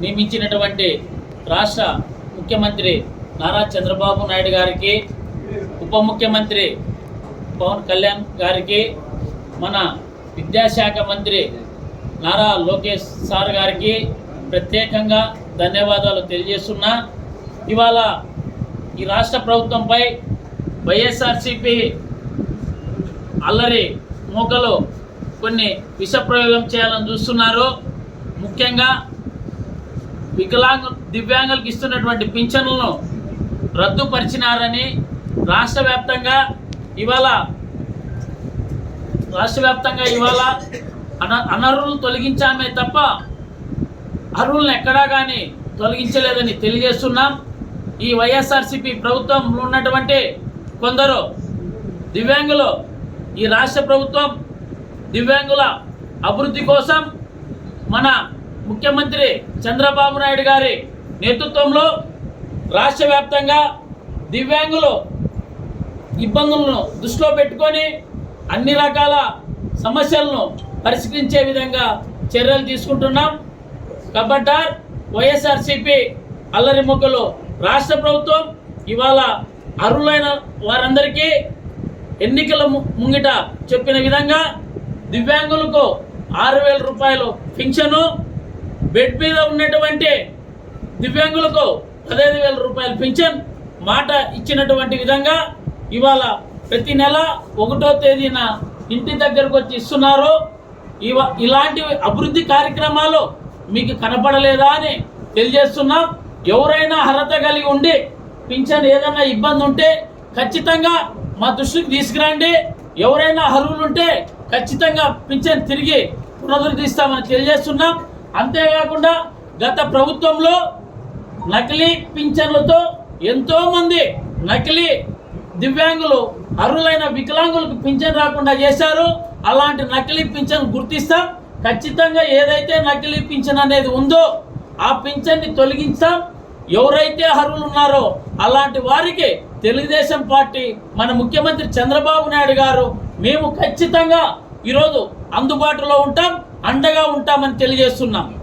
నియమించినటువంటి రాష్ట్ర ముఖ్యమంత్రి నారా చంద్రబాబు నాయుడు గారికి ఉప ముఖ్యమంత్రి పవన్ కళ్యాణ్ గారికి మన విద్యాశాఖ మంత్రి నారా లోకేష్ సార్ గారికి ప్రత్యేకంగా ధన్యవాదాలు తెలియజేస్తున్నా. ఇవాళ ఈ రాష్ట్ర ప్రభుత్వంపై వైఎస్ఆర్సిపి అల్లరి మూకలు కొన్ని విషప్రయోగం చేయాలని చూస్తున్నారు. ముఖ్యంగా వికలాంగ దివ్యాంగులకు ఇస్తున్నటువంటి పింఛన్లను రద్దుపరిచినారని రాష్ట్ర వ్యాప్తంగా ఇవాళ రాష్ట్ర వ్యాప్తంగా ఇవాళ అన అనర్హులు తొలగించామే తప్ప అర్హులను ఎక్కడా కానీ తొలగించలేదని తెలియజేస్తున్నాం. ఈ వైఎస్ఆర్సిపి ప్రభుత్వంలో ఉన్నటువంటి కొందరు దివ్యాంగులు ఈ రాష్ట్ర ప్రభుత్వం దివ్యాంగుల అభివృద్ధి కోసం మన ముఖ్యమంత్రి చంద్రబాబు నాయుడు గారి నేతృత్వంలో రాష్ట్ర వ్యాప్తంగా దివ్యాంగులు ఇబ్బందులను దృష్టిలో పెట్టుకొని అన్ని రకాల సమస్యలను పరిష్కరించే విధంగా చర్యలు తీసుకుంటున్నాం. కబడ్డార్ వైఎస్ఆర్సిపి అల్లరి మొక్కలు రాష్ట్ర ప్రభుత్వం ఇవాళ అర్హులైన వారందరికీ ఎన్నికల ము- ముంగిట చెప్పిన విధంగా దివ్యాంగులకు ఆరు వేల రూపాయలు పింఛను బెడ్ మీద ఉన్నటువంటి దివ్యాంగులకు పదహైదు వేల రూపాయలు పింఛన్ మాట ఇచ్చినటువంటి విధంగా ఇవాళ ప్రతి నెల ఒకటో తేదీన ఇంటి దగ్గరకు వచ్చి ఇస్తున్నారు. ఇవ ఇలాంటి అభివృద్ధి కార్యక్రమాలు మీకు కనపడలేదా అని తెలియజేస్తున్నాం. ఎవరైనా అర్హత కలిగి ఉండి పింఛన్ ఏదైనా ఇబ్బంది ఉంటే ఖచ్చితంగా మా దృష్టికి తీసుకురండి. ఎవరైనా అర్హులు ఉంటే ఖచ్చితంగా పింఛన్ తిరిగి పునరుద్ధరిస్తామని తెలియజేస్తున్నాం. అంతేకాకుండా గత ప్రభుత్వంలో నకిలీ పింఛన్లతో ఎంతోమంది నకిలీ దివ్యాంగులు అర్హులైన వికలాంగులకు పింఛన్ రాకుండా చేశారు. అలాంటి నకిలీ పింఛన్ గుర్తిస్తాం. ఖచ్చితంగా ఏదైతే నకిలీ పింఛన్ అనేది ఉందో ఆ పింఛన్ని తొలగించాం. ఎవరైతే అర్హులు ఉన్నారో అలాంటి వారికి తెలుగుదేశం పార్టీ మన ముఖ్యమంత్రి చంద్రబాబు నాయుడు గారు మేము ఖచ్చితంగా ఈరోజు అందుబాటులో ఉంటాం అండగా ఉంటామని తెలియజేస్తున్నాం.